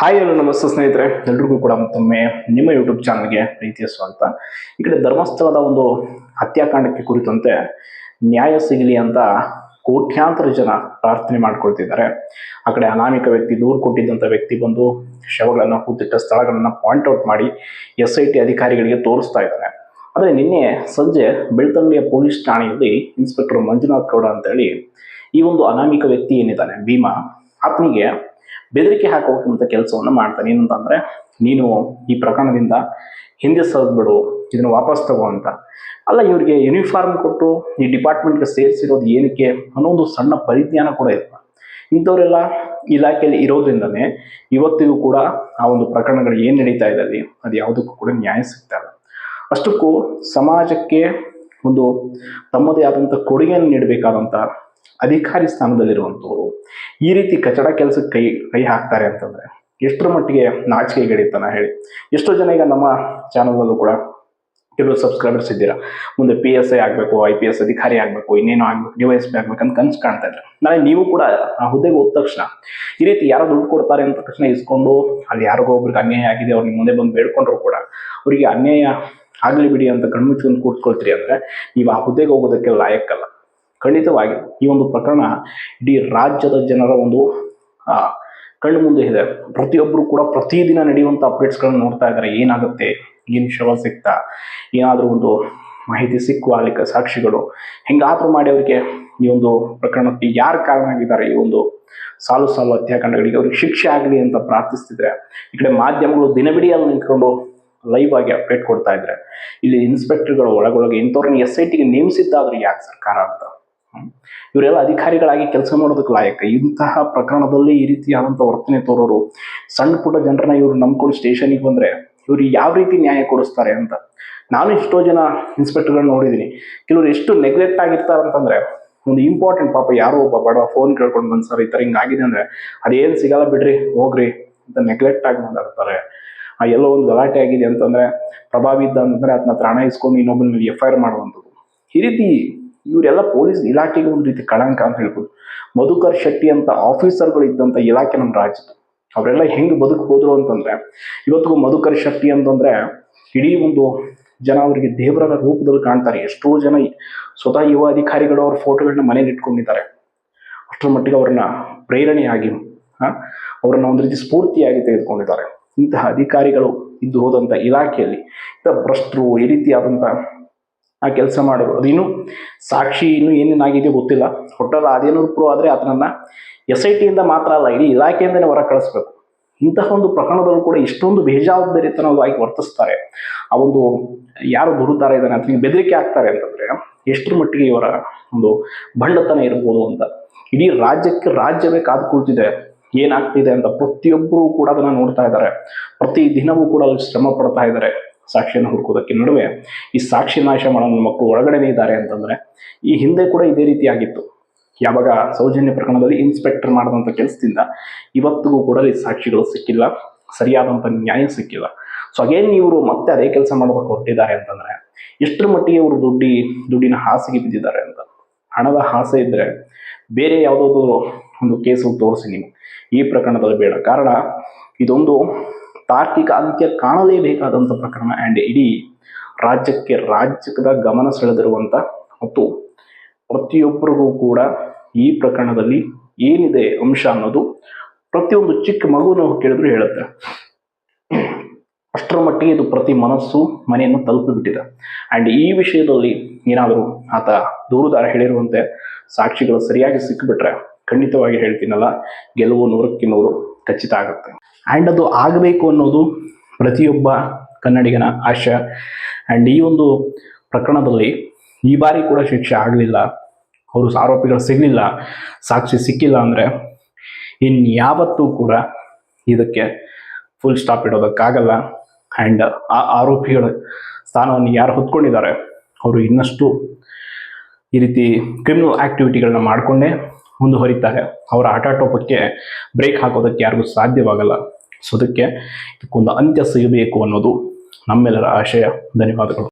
Hi hello ನಮಸ್ತೆ ಸ್ನೇಹಿತರೆ. ಎಲ್ರಿಗೂ ಕೂಡ ಮತ್ತೊಮ್ಮೆ ನಿಮ್ಮ ಯೂಟ್ಯೂಬ್ ಚಾನಲ್ಗೆ ಪ್ರೀತಿಯ ಸ್ವಾಗತ. ಈ ಕಡೆ ಧರ್ಮಸ್ಥಳದ ಒಂದು ಹತ್ಯಾಕಾಂಡಕ್ಕೆ ಕುರಿತಂತೆ ನ್ಯಾಯ ಸಿಗಲಿ ಅಂತ ಕೋಟ್ಯಾಂತರ ಜನ ಪ್ರಾರ್ಥನೆ ಮಾಡ್ಕೊಳ್ತಿದ್ದಾರೆ. ಆ ಕಡೆ ಅನಾಮಿಕ ವ್ಯಕ್ತಿ, ದೂರು ಕೊಟ್ಟಿದ್ದಂಥ ವ್ಯಕ್ತಿ ಬಂದು ಶವಗಳನ್ನು ಕೂತಿಟ್ಟ ಸ್ಥಳಗಳನ್ನು ಪಾಯಿಂಟ್ ಔಟ್ ಮಾಡಿ ಎಸ್ ಐ ಟಿ ಅಧಿಕಾರಿಗಳಿಗೆ ತೋರಿಸ್ತಾ ಇದ್ದಾರೆ. ಆದರೆ ನಿನ್ನೆ ಸಂಜೆ ಬೆಳ್ತಂಗಡಿಯ ಪೊಲೀಸ್ ಠಾಣೆಯಲ್ಲಿ ಇನ್ಸ್ಪೆಕ್ಟರ್ ಮಂಜುನಾಥ್ ಗೌಡ ಅಂತೇಳಿ ಈ ಒಂದು ಅನಾಮಿಕ ವ್ಯಕ್ತಿ ಏನಿದ್ದಾನೆ ಭೀಮಾ, ಆತನಿಗೆ ಬೆದರಿಕೆ ಹಾಕುವಂಥ ಕೆಲಸವನ್ನು ಮಾಡ್ತಾನೆ. ಏನಂತಂದ್ರೆ, ನೀನು ಈ ಪ್ರಕರಣದಿಂದ ಹಿಂದೆ ಸರಿದ್ಬಿಡು ಇದನ್ನು ವಾಪಸ್ ತಗೋ ಅಂತ. ಅಲ್ಲ, ಇವರಿಗೆ ಯೂನಿಫಾರ್ಮ್ ಕೊಟ್ಟು ಈ ಡಿಪಾರ್ಟ್ಮೆಂಟ್ಗೆ ಸೇರಿಸಿರೋದು ಏನಕ್ಕೆ ಅನ್ನೋ ಒಂದು ಸಣ್ಣ ಪರಿಜ್ಞಾನ ಕೂಡ ಇಲ್ಲ. ಇಂಥವರೆಲ್ಲ ಇಲಾಖೆಯಲ್ಲಿ ಇರೋದ್ರಿಂದನೇ ಇವತ್ತಿಗೂ ಕೂಡ ಆ ಒಂದು ಪ್ರಕರಣಗಳು ಏನು ನಡೀತಾ ಇದೆ ಅಲ್ಲಿ, ಅದು ಯಾವುದಕ್ಕೂ ಕೂಡ ನ್ಯಾಯ ಸಿಗ್ತಾ ಇಲ್ಲ. ಅಷ್ಟಕ್ಕೂ ಸಮಾಜಕ್ಕೆ ಒಂದು ತಮ್ಮದೇ ಆದಂಥ ಕೊಡುಗೆಯನ್ನು ನೀಡಬೇಕಾದಂಥ ಅಧಿಕಾರಿ ಸ್ಥಾನದಲ್ಲಿರುವಂಥವ್ರು ಈ ರೀತಿ ಕಚಡ ಕೆಲಸಕ್ಕೆ ಕೈ ಕೈ ಹಾಕ್ತಾರೆ ಅಂತಂದ್ರೆ ಎಷ್ಟರ ಮಟ್ಟಿಗೆ ನಾಚಿಕೆ ನಾಚಿಕೆಗಡಿತನ ಹೇಳಿ. ಎಷ್ಟೋ ಜನ ಈಗ ನಮ್ಮ ಚಾನಲಲ್ಲೂ ಕೂಡ ಕೆಲವು ಸಬ್ಸ್ಕ್ರೈಬರ್ಸ್ ಇದ್ದೀರಾ. ಮುಂದೆ ಪಿ ಎಸ್ ಐ ಆಗಬೇಕು ಐ ಪಿ ಎಸ್ ಅಧಿಕಾರಿ ಆಗಬೇಕು, ಇನ್ನೇನೋ ಆಗಬೇಕು ಡಿ ಎಸ್ ಪಿ ಆಗ್ಬೇಕು ಅಂತ ಕನ್ಸು ಕಾಣ್ತಾ ಇದ್ರು. ನಾಳೆ ನೀವು ಕೂಡ ಆ ಹುದ್ದೆಗೆ ಹೋದ ತಕ್ಷಣ ಈ ರೀತಿ ಯಾರೋ ದುಡ್ಡು ಕೊಡ್ತಾರೆ ಅಂತ ತಕ್ಷಣ ಇಸ್ಕೊಂಡು ಅಲ್ಲಿ ಯಾರಿಗೋ ಒಬ್ರಿಗೆ ಅನ್ಯಾಯ ಆಗಿದೆ ಅವ್ರಿಗೆ ಮುಂದೆ ಬಂದು ಬೇಡ್ಕೊಂಡ್ರು ಕೂಡ ಅವರಿಗೆ ಅನ್ಯಾಯ ಆಗಲಿ ಬಿಡಿ ಅಂತ ಕಣ್ಮುಚ್ಕೊಂಡು ಕೂತ್ಕೊಳ್ತೀರಿ ಅಂದರೆ ನೀವು ಆ ಹುದ್ದೆಗೆ ಹೋಗೋದಕ್ಕೆ ಲಾಯಕ್ಕಲ್ಲ. ಖಂಡಿತವಾಗಿ ಈ ಒಂದು ಪ್ರಕರಣ ಇಡೀ ರಾಜ್ಯದ ಜನರ ಒಂದು ಕಣ್ಣು ಮುಂದೆ ಇದೆ. ಪ್ರತಿಯೊಬ್ಬರು ಕೂಡ ಪ್ರತಿದಿನ ನಡೆಯುವಂಥ ಅಪ್ಡೇಟ್ಸ್ಗಳನ್ನ ನೋಡ್ತಾ ಇದ್ದಾರೆ. ಏನಾಗುತ್ತೆ? ಏನು ಶವ ಸಿಗ್ತಾ ಏನಾದರೂ ಒಂದು ಮಾಹಿತಿ ಸಿಕ್ಕುವ ಅಲ್ಲಿಕ ಸಾಕ್ಷಿಗಳು? ಹೆಂಗಾದ್ರೂ ಮಾಡಿ ಅವರಿಗೆ ಈ ಒಂದು ಪ್ರಕರಣಕ್ಕೆ ಯಾರು ಕಾರಣ ಆಗಿದ್ದಾರೆ? ಈ ಒಂದು ಸಾಲು ಸಾಲು ಹತ್ಯಾಕಾಂಡಗಳಿಗೆ ಅವ್ರಿಗೆ ಶಿಕ್ಷೆ ಆಗಲಿ ಅಂತ ಪ್ರಾರ್ಥಿಸ್ತಿದ್ರೆ, ಈ ಕಡೆ ಮಾಧ್ಯಮಗಳು ದಿನವಿಡಿಯಲ್ಲಿ ನಿಂತ್ಕೊಂಡು ಲೈವ್ ಆಗಿ ಅಪ್ಡೇಟ್ ಕೊಡ್ತಾ ಇದ್ರೆ, ಇಲ್ಲಿ ಇನ್ಸ್ಪೆಕ್ಟರ್ಗಳು ಒಳಗೊಳಗೆ ಇಂಥವ್ರನ್ನ ಎಸ್ ಐ ಟಿಗೆ ನೇಮಿಸಿದ್ದಾದ್ರೂ ಯಾಕೆ ಸರ್ಕಾರ ಅಂತ. ಇವರೆಲ್ಲ ಅಧಿಕಾರಿಗಳಾಗಿ ಕೆಲಸ ಮಾಡೋದಕ್ಕೆ ಲಾಯಕ. ಇಂತಹ ಪ್ರಕರಣದಲ್ಲಿ ಈ ರೀತಿಯಾದಂಥ ವರ್ತನೆ ತೋರೋರು. ಸಣ್ಣ ಪುಟ್ಟ ಜನರನ್ನ ಇವರು ನಂಬ್ಕೊಂಡು ಸ್ಟೇಷನಿಗೆ ಬಂದ್ರೆ ಇವ್ರಿಗೆ ಯಾವ ರೀತಿ ನ್ಯಾಯ ಕೊಡಿಸ್ತಾರೆ ಅಂತ. ನಾನು ಎಷ್ಟೋ ಜನ ಇನ್ಸ್ಪೆಕ್ಟರ್ಗಳನ್ನ ನೋಡಿದ್ದೀನಿ ಕೆಲವರು ಎಷ್ಟು ನೆಗ್ಲೆಕ್ಟ್ ಆಗಿರ್ತಾರೆ ಅಂತಂದ್ರೆ, ಒಂದು ಇಂಪಾರ್ಟೆಂಟ್ ಪಾಪ ಯಾರೋ ಒಬ್ಬ ಬಡ ಫೋನ್ ಕೇಳ್ಕೊಂಡು ಬಂದು, ಸರ್, ಈ ಥರ ಹಿಂಗಾಗಿದೆ ಅಂದರೆ ಅದೇನು ಸಿಗಲ್ಲ ಬಿಡ್ರಿ, ಹೋಗ್ರಿ ಅಂತ ನೆಗ್ಲೆಕ್ಟ್ ಆಗಿ ಮಾತಾಡ್ತಾರೆ. ಆ ಎಲ್ಲೋ ಒಂದು ಗಲಾಟೆ ಆಗಿದೆ ಅಂತಂದ್ರೆ, ಪ್ರಭಾವಿ ಇದ್ದ ಅಂತಂದ್ರೆ ಅದನ್ನ ಹಣ ಇಸ್ಕೊಂಡು ಇನ್ನೊಬ್ಬನ ಮೇಲೆ ಎಫ್ ಐ ಆರ್ ಮಾಡುವಂಥದ್ದು. ಈ ರೀತಿ ಇವರೆಲ್ಲ ಪೊಲೀಸ್ ಇಲಾಖೆಗೆ ಒಂದು ರೀತಿ ಕಳಂಕ ಅಂತ ಹೇಳ್ಬೋದು. ಮಧುಕರ್ ಶೆಟ್ಟಿ ಅಂತ ಆಫೀಸರ್ಗಳು ಇದ್ದಂಥ ಇಲಾಖೆ ನಮ್ಮ ರಾಜ್ಯದ ಅವರೆಲ್ಲ ಹೆಂಗೆ ಬದುಕು ಹೋದ್ರು ಅಂತಂದ್ರೆ, ಇವತ್ತಿಗೂ ಮಧುಕರ್ ಶೆಟ್ಟಿ ಅಂತಂದ್ರೆ ಇಡೀ ಒಂದು ಜನ ಅವರಿಗೆ ದೇವರ ರೂಪದಲ್ಲಿ ಕಾಣ್ತಾರೆ. ಎಷ್ಟೋ ಜನ ಸ್ವತಃ ಯುವ ಅಧಿಕಾರಿಗಳು ಅವ್ರ ಫೋಟೋಗಳನ್ನ ಮನೇಲಿ ಇಟ್ಕೊಂಡಿದ್ದಾರೆ. ಅಷ್ಟರ ಮಟ್ಟಿಗೆ ಅವ್ರನ್ನ ಪ್ರೇರಣೆಯಾಗಿ ಅವ್ರನ್ನ ಒಂದು ರೀತಿ ಸ್ಫೂರ್ತಿಯಾಗಿ ತೆಗೆದುಕೊಂಡಿದ್ದಾರೆ. ಇಂತಹ ಅಧಿಕಾರಿಗಳು ಇದ್ದು ಹೋದಂಥ ಇಲಾಖೆಯಲ್ಲಿ ಇಂಥ ಭ್ರಷ್ಟರು ಈ ರೀತಿಯಾದಂಥ ಆ ಕೆಲಸ ಮಾಡೋರು ಅದೇನು ಸಾಕ್ಷಿ ಇನ್ನೂ ಏನೇನಾಗಿದೆ ಗೊತ್ತಿಲ್ಲ. ಹೋಟೆಲ್ ಅದೇನೋ ಪ್ರೂವ್ ಆದರೆ ಅದನ್ನ ಎಸ್ ಐ ಟಿಯಿಂದ ಮಾತ್ರ ಅಲ್ಲ, ಇಡೀ ಇಲಾಖೆಯಿಂದನೇ ಹೊರ ಕಳಿಸ್ಬೇಕು. ಇಂತಹ ಒಂದು ಪ್ರಕರಣದಲ್ಲೂ ಕೂಡ ಇಷ್ಟೊಂದು ಬೇಜವಾಬ್ದಾರಿತನವಾಗಿ ವರ್ತಿಸ್ತಾರೆ. ಆ ಒಂದು ಯಾರು ದುರುದ್ದಾರ ಇದ್ದಾನೆ ಅಥವಾ ಬೆದರಿಕೆ ಆಗ್ತಾರೆ ಅಂತಂದರೆ ಎಷ್ಟರ ಮಟ್ಟಿಗೆ ಇವರ ಒಂದು ಬಂಡತನ ಇರ್ಬೋದು ಅಂತ. ಇಡೀ ರಾಜ್ಯಕ್ಕೆ ರಾಜ್ಯವೇ ಕಾದು ಕೂತಿದೆ ಏನಾಗ್ತಿದೆ ಅಂತ ಪ್ರತಿಯೊಬ್ಬರೂ ಕೂಡ ಅದನ್ನು ನೋಡ್ತಾ ಇದ್ದಾರೆ. ಪ್ರತಿ ದಿನವೂ ಕೂಡ ಅಲ್ಲಿ ಶ್ರಮ ಪಡ್ತಾ ಇದ್ದಾರೆ. ಸಾಕ್ಷಿಯನ್ನು ಹುಡುಕೋದಕ್ಕೆ ನಡುವೆ ಈ ಸಾಕ್ಷಿ ನಾಶ ಮಾಡೋ ಮಕ್ಕಳು ಒಳಗಡೆನೇ ಇದ್ದಾರೆ ಅಂತಂದ್ರೆ ಈ ಹಿಂದೆ ಕೂಡ ಇದೇ ರೀತಿ ಆಗಿತ್ತು. ಯಾವಾಗ ಸೌಜನ್ಯ ಪ್ರಕರಣದಲ್ಲಿ ಇನ್ಸ್ಪೆಕ್ಟರ್ ಮಾಡಿದಂಥ ಕೆಲಸದಿಂದ ಇವತ್ತಿಗೂ ಕೂಡ ಈ ಸಾಕ್ಷಿಗಳು ಸಿಕ್ಕಿಲ್ಲ ಸರಿಯಾದಂಥ ನ್ಯಾಯ ಸಿಕ್ಕಿಲ್ಲ. ಸೊ ಅಗೇನ್ ಇವರು ಮತ್ತೆ ಅದೇ ಕೆಲಸ ಮಾಡೋದಕ್ಕೆ ಹೊರಟಿದ್ದಾರೆ ಅಂತಂದ್ರೆ ಎಷ್ಟರ ಮಟ್ಟಿಗೆ ಇವರು ದುಡ್ಡಿ, ದುಡ್ಡಿನ ಹಾಸಿಗೆ ಬಿದ್ದಿದ್ದಾರೆ ಅಂತ. ಹಣದ ಹಾಸೆ ಇದ್ರೆ ಬೇರೆ ಯಾವುದಾದ್ರು ಒಂದು ಕೇಸು ತೋರಿಸಿ ನೀವು. ಈ ಪ್ರಕರಣದಲ್ಲಿ ಬೇಡ. ಕಾರಣ ಇದೊಂದು ತಾರ್ಕಿಕ ಅಂತ್ಯ ಕಾಣಲೇಬೇಕಾದಂಥ ಪ್ರಕರಣ ಆ್ಯಂಡ್ ಇಡೀ ರಾಜ್ಯಕ್ಕೆ ರಾಜ್ಯದ ಗಮನ ಸೆಳೆದಿರುವಂಥ ಮತ್ತು ಪ್ರತಿಯೊಬ್ಬರಿಗೂ ಕೂಡ ಈ ಪ್ರಕರಣದಲ್ಲಿ ಏನಿದೆ ಅಂಶ ಅನ್ನೋದು ಪ್ರತಿಯೊಂದು ಚಿಕ್ಕ ಮಗುವನ್ನು ಕೇಳಿದ್ರು ಹೇಳುತ್ತೆ. ಅಷ್ಟರ ಮಟ್ಟಿಗೆ ಇದು ಪ್ರತಿ ಮನಸ್ಸು, ಮನೆಯನ್ನು ತಲುಪಿಬಿಟ್ಟಿದೆ. ಆ್ಯಂಡ್ ಈ ವಿಷಯದಲ್ಲಿ ಏನಾದರೂ ಆತ ದೂರುದಾರ ಹೇಳಿರುವಂತೆ ಸಾಕ್ಷಿಗಳು ಸರಿಯಾಗಿ ಸಿಕ್ಕಿಬಿಟ್ರೆ ಖಂಡಿತವಾಗಿ ಹೇಳ್ತೀನಲ್ಲ, ಗೆಲುವು ನೂರಕ್ಕೆ ನೂರು. ಖಚಿತ ಆಗುತ್ತೆ. ಆ್ಯಂಡ್ ಅದು ಆಗಬೇಕು ಅನ್ನೋದು ಪ್ರತಿಯೊಬ್ಬ ಕನ್ನಡಿಗನ ಆಶಯ ಆ್ಯಂಡ್ ಈ ಒಂದು ಪ್ರಕರಣದಲ್ಲಿ ಈ ಬಾರಿ ಕೂಡ ಶಿಕ್ಷೆ ಆಗಲಿಲ್ಲ. ಅವರು ಆರೋಪಿಗಳು ಸಿಗಲಿಲ್ಲ. ಸಾಕ್ಷಿ ಸಿಕ್ಕಿಲ್ಲ ಅಂದರೆ ಇನ್ಯಾವತ್ತೂ ಕೂಡ ಇದಕ್ಕೆ ಫುಲ್ ಸ್ಟಾಪ್ ಇಡೋದಕ್ಕಾಗಲ್ಲ. ಆ್ಯಂಡ್ ಆ ಆರೋಪಿಗಳ ಸ್ಥಾನವನ್ನು ಯಾರು ಹೊತ್ಕೊಂಡಿದ್ದಾರೆ, ಅವರು ಇನ್ನಷ್ಟು ಈ ರೀತಿ ಕ್ರಿಮಿನಲ್ ಆ್ಯಕ್ಟಿವಿಟಿಗಳನ್ನ ಮಾಡಿಕೊಂಡೇ ಮುಂದುವರಿತಾರೆ. ಅವರ ಆಟಾಟೋಪಕ್ಕೆ ಬ್ರೇಕ್ ಹಾಕೋದಕ್ಕೆ ಯಾರಿಗೂ ಸಾಧ್ಯವಾಗಲ್ಲ. ಸೊ ಅದಕ್ಕೆ ಇದಕ್ಕೊಂದು ಅಂತ್ಯ ಸಿಗಬೇಕು ಅನ್ನೋದು ನಮ್ಮೆಲ್ಲರ ಆಶಯ. ಧನ್ಯವಾದಗಳು.